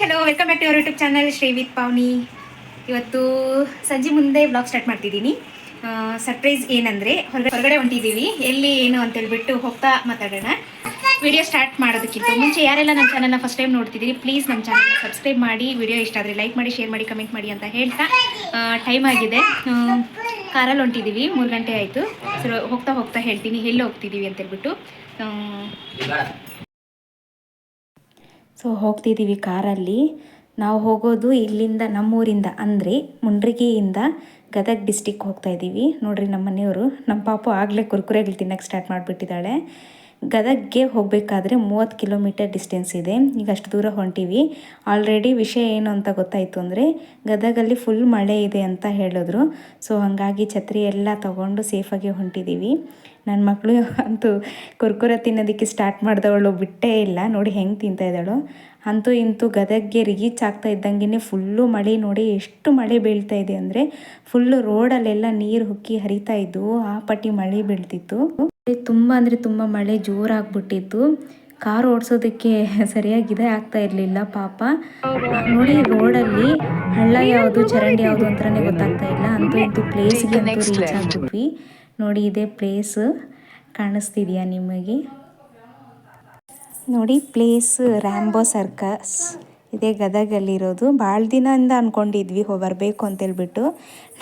Hello welcome back to YouTube channel Shri with Pavani ಇವತ್ತು ಸಂಜೆ ಮುಂದೆ ಬ್ಲಾಗ್ ಸ್ಟಾರ್ಟ್ ಮಾಡ್ತಿದ್ದೀನಿ. ಸರ್ಪ್ರೈಸ್ ಏನಂದರೆ, ಹೊರಗಡೆ ಹೊರಗಡೆ ಹೊಂಟಿದ್ದೀವಿ. ಎಲ್ಲಿ, ಏನು ಅಂತ ಹೇಳ್ಬಿಟ್ಟು ಹೋಗ್ತಾ ಮಾತಾಡೋಣ. ವಿಡಿಯೋ ಸ್ಟಾರ್ಟ್ ಮಾಡೋದಕ್ಕಿಂತ ಮುಂಚೆ ಯಾರೆಲ್ಲ ನಮ್ಮ ಚಾನಲ್ನ ಫಸ್ಟ್ ಟೈಮ್ ನೋಡ್ತಿದ್ದೀರಿ ಪ್ಲೀಸ್ ನಮ್ಮ ಚಾನಲ್ ಸಬ್ಸ್ಕ್ರೈಬ್ ಮಾಡಿ. ವಿಡಿಯೋ ಇಷ್ಟ ಆದರೆ ಲೈಕ್ ಮಾಡಿ ಶೇರ್ ಮಾಡಿ ಕಮೆಂಟ್ ಮಾಡಿ ಅಂತ ಹೇಳ್ತಾ ಟೈಮ್ ಆಗಿದೆ. ಕಾರಲ್ಲಿ ಹೊಂಟಿದ್ದೀವಿ, ಮೂರು ಗಂಟೆ ಆಯಿತು. ಸೊ ಹೋಗ್ತಾ ಹೋಗ್ತಾ ಹೇಳ್ತೀನಿ, ಎಲ್ಲಿ ಹೋಗ್ತಿದ್ದೀವಿ ಅಂತ ಹೇಳ್ಬಿಟ್ಟು. ಸೊ ಹೋಗ್ತಿದ್ದೀವಿ ಕಾರಲ್ಲಿ. ನಾವು ಹೋಗೋದು ಇಲ್ಲಿಂದ ನಮ್ಮೂರಿಂದ, ಅಂದರೆ ಮುಂಡ್ರಿಗೆಯಿಂದ ಗದಗ್ ಡಿಸ್ಟಿಕ್ ಹೋಗ್ತಾ ಇದ್ದೀವಿ ನೋಡ್ರಿ ನಮ್ಮ ಮನೆಯವರು, ನಮ್ಮ ಪಾಪು ಆಗಲೇ ಕುರ್ಕುರೆಗಳು ತಿನ್ನಕ್ಕೆ ಸ್ಟಾರ್ಟ್ ಮಾಡಿಬಿಟ್ಟಿದ್ದಾಳೆ. ಗದಗ್ಗೆ ಹೋಗಬೇಕಾದ್ರೆ ಮೂವತ್ತು ಕಿಲೋಮೀಟರ್ ಡಿಸ್ಟೆನ್ಸ್ ಇದೆ. ಈಗ ಅಷ್ಟು ದೂರ ಹೊಂಟೀವಿ. ಆಲ್ರೆಡಿ ವಿಷಯ ಏನು ಅಂತ ಗೊತ್ತಾಯಿತು ಅಂದರೆ, ಗದಗಲ್ಲಿ ಫುಲ್ ಮಳೆ ಇದೆ ಅಂತ ಹೇಳಿದ್ರು. ಸೊ ಹಾಗಾಗಿ ಛತ್ರಿ ಎಲ್ಲ ತಗೊಂಡು ಸೇಫಾಗಿ ಹೊಂಟಿದ್ದೀವಿ ನನ್ನ ಮಕ್ಕಳು ಅಂತೂ ಕುರ್ಕುರೆ ತಿನ್ನೋದಕ್ಕೆ ಸ್ಟಾರ್ಟ್ ಮಾಡಿದವಳು ಬಿಟ್ಟೇ ಇಲ್ಲ. ನೋಡಿ ಹೆಂಗೆ ತಿಂತಾ ಇದ್ದಾಳು. ಅಂತೂ ಇಂತೂ ಗದಗ್ಗೆ ರೀಚ್ ಆಗ್ತಾ ಇದ್ದಂಗೆ ಫುಲ್ಲು ಮಳೆ ನೋಡಿ ಎಷ್ಟು ಮಳೆ ಬೀಳ್ತಾ ಇದೆ ಅಂದರೆ ಫುಲ್ಲು ರೋಡಲ್ಲೆಲ್ಲ ನೀರು ಹುಕ್ಕಿ ಹರಿತಾ ಇದ್ವು. ಆ ಪಟ್ಟಿ ಮಳೆ ಬೀಳ್ತಿತ್ತು. ತುಂಬ ಅಂದರೆ ತುಂಬ ಮಳೆ ಜೋರಾಗ್ಬಿಟ್ಟಿತ್ತು. ಕಾರ್ ಓಡಿಸೋದಕ್ಕೆ ಸರಿಯಾಗಿ ಇದೇ ಆಗ್ತಾ ಇರಲಿಲ್ಲ ಪಾಪ. ನೋಡಿ ರೋಡಲ್ಲಿ ಹಳ್ಳ ಯಾವುದು ಚರಂಡಿ ಯಾವುದು ಅಂತಲೇ ಗೊತ್ತಾಗ್ತಾ ಇಲ್ಲ. ಅಂತೂ ಇಂತೂ ಪ್ಲೇಸ್ಗೆ ಅಂತೂ ರೀಚ್ ಆಗ್ಬಿಟ್ವಿ. ನೋಡಿ ಇದೇ ಪ್ಲೇಸ್ ಕಾಣಿಸ್ತಿದೆಯಾ ನಿಮಗೆ? ನೋಡಿ ಪ್ಲೇಸ್ ರ್ಯಾಂಬೋ ಸರ್ಕಸ್ ಇದೇ ಗದಗಲ್ಲಿರೋದು. ಭಾಳ ದಿನದಿಂದ ಅಂದ್ಕೊಂಡಿದ್ವಿ ಹೋ, ಬರಬೇಕು ಅಂತೇಳ್ಬಿಟ್ಟು.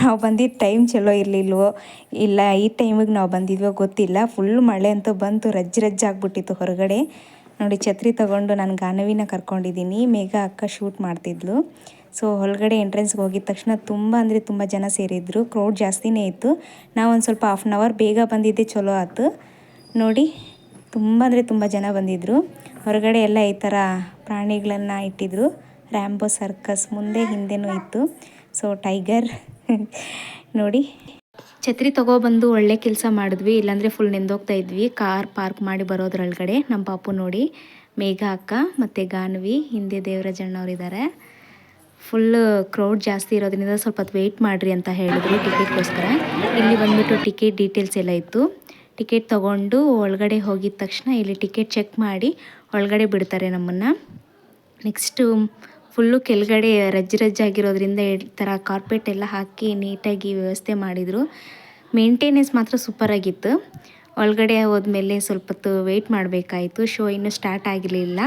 ನಾವು ಬಂದಿದ್ದ ಟೈಮ್ ಚಲೋ ಇರಲಿಲ್ವೋ? ಇಲ್ಲ, ಈ ಟೈಮಿಗೆ ನಾವು ಬಂದಿದ್ವೋ ಗೊತ್ತಿಲ್ಲ. ಫುಲ್ ಮಳೆ ಅಂತೂ ಬಂತು, ರಜ್ಜು ರಜ್ಜು ಆಗ್ಬಿಟ್ಟಿತ್ತು ಹೊರಗಡೆ. ನೋಡಿ, ಛತ್ರಿ ತಗೊಂಡು ನಾನು ಗಾನವಿನ ಕರ್ಕೊಂಡಿದ್ದೀನಿ. ಮೇಘ ಅಕ್ಕ ಶೂಟ್ ಮಾಡ್ತಿದ್ಲು. ಸೊ ಒಳಗಡೆ ಎಂಟ್ರೆನ್ಸ್ಗೆ ಹೋಗಿದ ತಕ್ಷಣ ತುಂಬ ಅಂದರೆ ತುಂಬ ಜನ ಸೇರಿದ್ರು. ಕ್ರೌಡ್ ಜಾಸ್ತಿನೇ ಇತ್ತು. ನಾವು ಒಂದು ಸ್ವಲ್ಪ ಹಾಫ್ ಆನ್ ಅವರ್ ಬೇಗ ಬಂದಿದ್ದೆ ಚಲೋ ಆಯ್ತು ನೋಡಿ, ತುಂಬ ಅಂದರೆ ತುಂಬ ಜನ ಬಂದಿದ್ದರು ಹೊರಗಡೆ ಎಲ್ಲ ಈ ಥರ ಪ್ರಾಣಿಗಳನ್ನು ಇಟ್ಟಿದ್ರು. ರ್ಯಾಂಬೋ ಸರ್ಕಸ್ ಮುಂದೆ ಹಿಂದೆನೂ ಇತ್ತು. ಸೊ ಟೈಗರ್ ನೋಡಿ. ಛತ್ರಿ ತಗೊಬಂದು ಒಳ್ಳೆ ಕೆಲಸ ಮಾಡಿದ್ವಿ. ಇಲ್ಲಾಂದರೆ ಫುಲ್ ನಿಂದೋಗ್ತಾ ಇದ್ವಿ. ಕಾರ್ ಪಾರ್ಕ್ ಮಾಡಿ ಬರೋದ್ರೊಳಗಡೆ ನಮ್ಮ ಪಾಪು ನೋಡಿ, ಮೇಘ ಅಕ್ಕ ಮತ್ತು ಗಾನ್ವಿ, ಹಿಂದೆ ದೇವರಾಜಣ್ಣವ್ರಿದ್ದಾರೆ ಫುಲ್ ಕ್ರೌಡ್ ಜಾಸ್ತಿ ಇರೋದ್ರಿಂದ ಸ್ವಲ್ಪ ಹೊತ್ತು ವೆಯ್ಟ್ ಮಾಡಿರಿ ಅಂತ ಹೇಳಿದ್ರು ಟಿಕೆಟ್ಗೋಸ್ಕರ ಇಲ್ಲಿ ಬಂದುಬಿಟ್ಟು ಟಿಕೆಟ್ ಡೀಟೇಲ್ಸ್ ಎಲ್ಲ ಇತ್ತು. ಟಿಕೆಟ್ ತೊಗೊಂಡು ಒಳಗಡೆ ಹೋಗಿದ ತಕ್ಷಣ ಇಲ್ಲಿ ಟಿಕೆಟ್ ಚೆಕ್ ಮಾಡಿ ಒಳಗಡೆ ಬಿಡ್ತಾರೆ ನಮ್ಮನ್ನು. ನೆಕ್ಸ್ಟು ಫುಲ್ಲು ಕೆಳಗಡೆ ರಜ್ಜು ರಜ್ಜಾಗಿರೋದ್ರಿಂದ ಈ ಥರ ಕಾರ್ಪೆಟ್ ಎಲ್ಲ ಹಾಕಿ ನೀಟಾಗಿ ವ್ಯವಸ್ಥೆ ಮಾಡಿದರು. ಮೇಂಟೆನೆನ್ಸ್ ಮಾತ್ರ ಸೂಪರಾಗಿತ್ತು ಒಳಗಡೆ ಹೋದ್ಮೇಲೆ ಸ್ವಲ್ಪ ಹೊತ್ತು ವೆಯ್ಟ್ ಮಾಡಬೇಕಾಯಿತು. ಶೋ ಇನ್ನೂ ಸ್ಟಾರ್ಟ್ ಆಗಿರಲಿಲ್ಲ.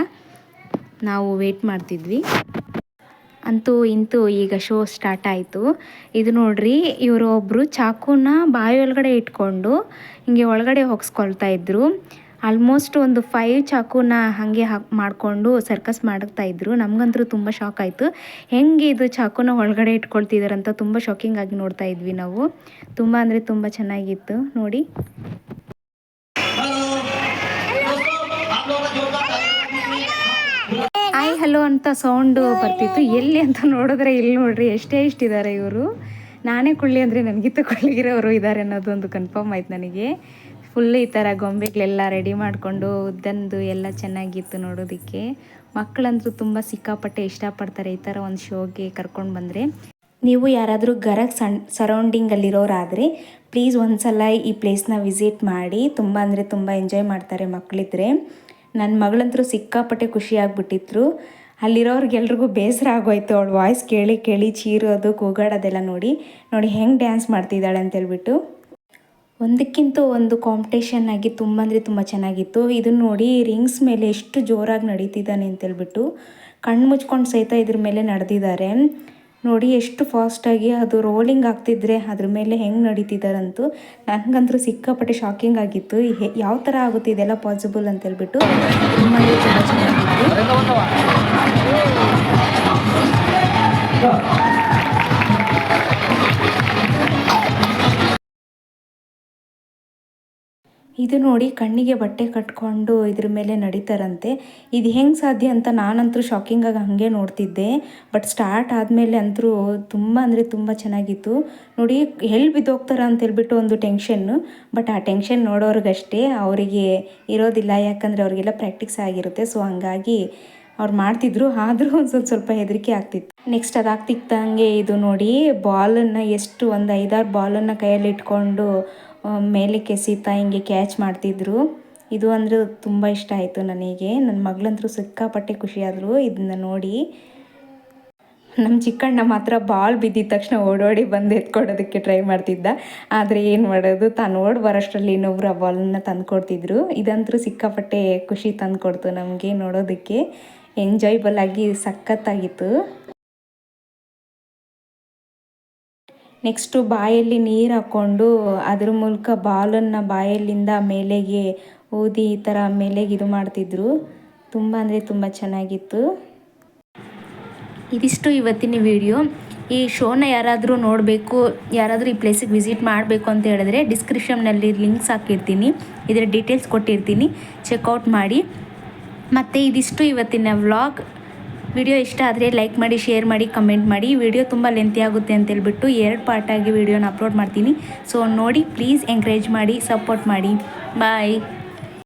ನಾವು ವೆಯ್ಟ್ ಮಾಡ್ತಿದ್ವಿ. ಅಂತೂ ಇಂತೂ ಈಗ ಶೋ ಸ್ಟಾರ್ಟ್ ಆಯಿತು. ಇದು ನೋಡ್ರಿ, ಇವರು ಒಬ್ಬರು ಚಾಕುನ ಬಾಯಿ ಒಳಗಡೆ ಇಟ್ಕೊಂಡು ಹಿಂಗೆ ಒಳಗಡೆ ಹೋಗಿಸ್ಕೊಳ್ತಾ ಇದ್ರು. ಆಲ್ಮೋಸ್ಟ್ ಒಂದು ಫೈವ್ ಚಾಕುನ ಹಾಗೆ ಹಾಕಿ ಮಾಡಿಕೊಂಡು ಸರ್ಕಸ್ ಮಾಡ್ತಾ ಇದ್ರು. ನಮಗಂತೂ ತುಂಬ ಶಾಕ್ ಆಯಿತು. ಹೆಂಗೆ ಇದು ಚಾಕುನ ಒಳಗಡೆ ಇಟ್ಕೊಳ್ತಿದಾರಂತ ತುಂಬ ಶಾಕಿಂಗ್ ಆಗಿ ನೋಡ್ತಾ ಇದ್ವಿ ನಾವು. ತುಂಬ ಅಂದರೆ ತುಂಬ ಚೆನ್ನಾಗಿತ್ತು. ನೋಡಿ. ಆಯ್ ಹಲೋ ಅಂತ ಸೌಂಡು ಬರ್ತಿತ್ತು. ಎಲ್ಲಿ ಅಂತ ನೋಡಿದ್ರೆ ಇಲ್ಲಿ ನೋಡ್ರಿ, ಎಷ್ಟೇ ಇಷ್ಟಿದ್ದಾರೆ ಇವರು. ನಾನೇ ಕೊಳ್ಳಿ ಅಂದರೆ ನನಗಿಂತ ಕೊಳ್ಳಿಗಿರೋರು ಇದ್ದಾರೆ ಅನ್ನೋದೊಂದು ಕನ್ಫರ್ಮ್ ಆಯ್ತು ನನಗೆ. ಫುಲ್ ಈ ಥರ ಗೊಂಬೆಗಳೆಲ್ಲ ರೆಡಿ ಮಾಡಿಕೊಂಡು ಉದ್ದಂದು ಎಲ್ಲ ಚೆನ್ನಾಗಿತ್ತು ನೋಡೋದಕ್ಕೆ. ಮಕ್ಕಳಂತೂ ತುಂಬ ಸಿಕ್ಕಾಪಟ್ಟೆ ಇಷ್ಟಪಡ್ತಾರೆ ಈ ಥರ ಒಂದು ಶೋಗೆ ಕರ್ಕೊಂಡು ಬಂದರೆ. ನೀವು ಯಾರಾದರೂ ಗರಗ್ ಸಣ್ ಸರೌಂಡಿಂಗಲ್ಲಿರೋರಾದರೆ ಪ್ಲೀಸ್ ಒಂದ್ಸಲ ಈ ಪ್ಲೇಸ್ನ ವಿಸಿಟ್ ಮಾಡಿ. ತುಂಬ ಅಂದರೆ ತುಂಬ ಎಂಜಾಯ್ ಮಾಡ್ತಾರೆ ಮಕ್ಕಳಿದ್ರೆ ನನ್ನ ಮಗಳಂತರೂ ಸಿಕ್ಕಾಪಟ್ಟೆ ಖುಷಿ ಅಲ್ಲಿರೋರಿಗೆಲ್ರಿಗೂ ಅಲ್ಲಿರೋರ್ಗೆಲ್ರಿಗೂ ಬೇಸರ ಆಗೋಯ್ತು. ಅವಳು ವಾಯ್ಸ್ ಕೇಳಿ ಕೇಳಿ ಚೀರೋದು ಕೂಗಾಡೋದೆಲ್ಲ ನೋಡಿ ನೋಡಿ ಹೆಂಗೆ ಡ್ಯಾನ್ಸ್ ಮಾಡ್ತಿದ್ದಾಳೆ ಅಂತೇಳ್ಬಿಟ್ಟು. ಒಂದಕ್ಕಿಂತ ಒಂದು ಕಾಂಪಿಟೇಷನ್ ಆಗಿ ತುಂಬ ಅಂದರೆ ತುಂಬ ಚೆನ್ನಾಗಿತ್ತು. ಇದನ್ನು ನೋಡಿ ರಿಂಗ್ಸ್ ಮೇಲೆ ಎಷ್ಟು ಜೋರಾಗಿ ನಡೀತಿದ್ದಾನೆ ಅಂತೇಳ್ಬಿಟ್ಟು ಕಣ್ಣು ಮುಚ್ಕೊಂಡು ಸಹಿತ ಇದ್ರ ಮೇಲೆ ನಡೆದಿದ್ದಾರೆ. ನೋಡಿ ಎಷ್ಟು ಫಾಸ್ಟಾಗಿ ಅದು ರೋಲಿಂಗ್ ಆಗ್ತಿದ್ರೆ ಅದ್ರ ಮೇಲೆ ಹೆಂಗೆ ನಡೀತಿದ್ದಾರಂತೂ ನನಗಂತೂ ಸಿಕ್ಕಾಪಟ್ಟೆ ಶಾಕಿಂಗ್ ಆಗಿತ್ತು. ಯಾವ ಥರ ಆಗುತ್ತೆ ಇದೆಲ್ಲ ಪಾಸಿಬಲ್ ಅಂತ ಹೇಳ್ಬಿಟ್ಟು ತುಂಬ ಚೆನ್ನಾಗಿತ್ತು ಇದು ನೋಡಿ ಕಣ್ಣಿಗೆ ಬಟ್ಟೆ ಕಟ್ಕೊಂಡು ಇದ್ರ ಮೇಲೆ ನಡೀತಾರಂತೆ. ಇದು ಹೆಂಗೆ ಸಾಧ್ಯ ಅಂತ ನಾನಂತೂ ಶಾಕಿಂಗಾಗಿ ಹಾಗೆ ನೋಡ್ತಿದ್ದೆ. ಬಟ್ ಸ್ಟಾರ್ಟ್ ಆದಮೇಲೆ ಅಂತೂ ತುಂಬ ಅಂದರೆ ತುಂಬ ಚೆನ್ನಾಗಿತ್ತು. ನೋಡಿ ಎಲ್ಲಿ ಬಿದ್ದೋಗ್ತಾರ ಅಂತ ಹೇಳ್ಬಿಟ್ಟು ಒಂದು ಟೆನ್ಷನ್ನು ಬಟ್ ಆ ಟೆನ್ಷನ್ ನೋಡೋರಿಗಷ್ಟೇ ಅವರಿಗೆ ಇರೋದಿಲ್ಲ. ಯಾಕಂದರೆ ಅವರಿಗೆಲ್ಲ ಪ್ರಾಕ್ಟೀಸ್ ಆಗಿರುತ್ತೆ. ಸೊ ಹಂಗಾಗಿ ಅವ್ರು ಮಾಡ್ತಿದ್ರು. ಆದರೂ ಒಂದು ಸ್ವಲ್ಪ ಸ್ವಲ್ಪ ಹೆದರಿಕೆ ಆಗ್ತಿತ್ತು. ನೆಕ್ಸ್ಟ್ ಅದಾಗ್ತಿತ್ತಂಗೆ ಇದು ನೋಡಿ ಬಾಲನ್ನು ಎಷ್ಟು ಒಂದು ಐದಾರು ಬಾಲನ್ನು ಕೈಯಲ್ಲಿ ಇಟ್ಕೊಂಡು ಮೇಲಕ್ಕೆ ಎಸೀತಾ ಹಿಂಗೆ ಕ್ಯಾಚ್ ಮಾಡ್ತಿದ್ರು. ಇದು ಅಂದರೆ ತುಂಬ ಇಷ್ಟ ಆಯಿತು ನನಗೆ. ನನ್ನ ಮಗಳಂತರೂ ಸಿಕ್ಕಾಪಟ್ಟೆ ಖುಷಿಯಾದರು ಇದನ್ನ ನೋಡಿ. ನಮ್ಮ ಚಿಕ್ಕಣ್ಣ ಮಾತ್ರ ಬಾಲ್ ಬಿದ್ದಿದ ತಕ್ಷಣ ಓಡೋಡಿ ಬಂದು ಎತ್ಕೊಡೋದಕ್ಕೆ ಟ್ರೈ ಮಾಡ್ತಿದ್ದ. ಆದರೆ ಏನು ಮಾಡೋದು? ತಾನು ಓಡಿ ಬರೋಷ್ಟರಲ್ಲಿ ಇನ್ನೊಬ್ರು ಆ ಬಾಲನ್ನ ತಂದುಕೊಡ್ತಿದ್ರು. ಇದಂತರೂ ಸಿಕ್ಕಾಪಟ್ಟೆ ಖುಷಿ ತಂದುಕೊಡ್ತು ನಮಗೆ ನೋಡೋದಕ್ಕೆ. ಎಂಜಾಯ್ಬಲ್ ಆಗಿ ಸಖತ್ತಾಗಿತ್ತು. ನೆಕ್ಸ್ಟು ಬಾಯಲ್ಲಿ ನೀರು ಹಾಕ್ಕೊಂಡು ಅದ್ರ ಮೂಲಕ ಬಾಲನ್ನು ಬಾಯಲ್ಲಿಂದ ಮೇಲೆಗೆ ಊದಿ ಈ ಥರ ಮೇಲೆಗೆ ಇದು ಮಾಡ್ತಿದ್ರು. ತುಂಬ ಅಂದರೆ ತುಂಬ ಚೆನ್ನಾಗಿತ್ತು. ಇದಿಷ್ಟು ಇವತ್ತಿನ ವಿಡಿಯೋ. ಈ ಶೋನ ಯಾರಾದರೂ ನೋಡಬೇಕು, ಯಾರಾದರೂ ಈ ಪ್ಲೇಸಿಗೆ ವಿಸಿಟ್ ಮಾಡಬೇಕು ಅಂತ ಹೇಳಿದ್ರೆ ಡಿಸ್ಕ್ರಿಪ್ಷನ್ನಲ್ಲಿ ಲಿಂಕ್ಸ್ ಹಾಕಿರ್ತೀನಿ. ಇದರ ಡೀಟೇಲ್ಸ್ ಕೊಟ್ಟಿರ್ತೀನಿ. ಚೆಕ್ಔಟ್ ಮಾಡಿ. ಮತ್ತು ಇದಿಷ್ಟು ಇವತ್ತಿನ ವ್ಲಾಗ್ ವಿಡಿಯೋ ಇಷ್ಟ ಆದರೆ ಲೈಕ್ ಮಾಡಿ, ಶೇರ್ ಮಾಡಿ, ಕಮೆಂಟ್ ಮಾಡಿ. ವಿಡಿಯೋ ತುಂಬ ಲೆಂತಿ ಆಗುತ್ತೆ ಅಂತೇಳ್ಬಿಟ್ಟು ಎರಡು ಪಾರ್ಟಾಗಿ ವಿಡಿಯೋನ ಅಪ್ಲೋಡ್ ಮಾಡ್ತೀನಿ. ಸೊ ನೋಡಿ ಪ್ಲೀಸ್ ಎಂಕರೇಜ್ ಮಾಡಿ ಸಪೋರ್ಟ್ ಮಾಡಿ. ಬಾಯ್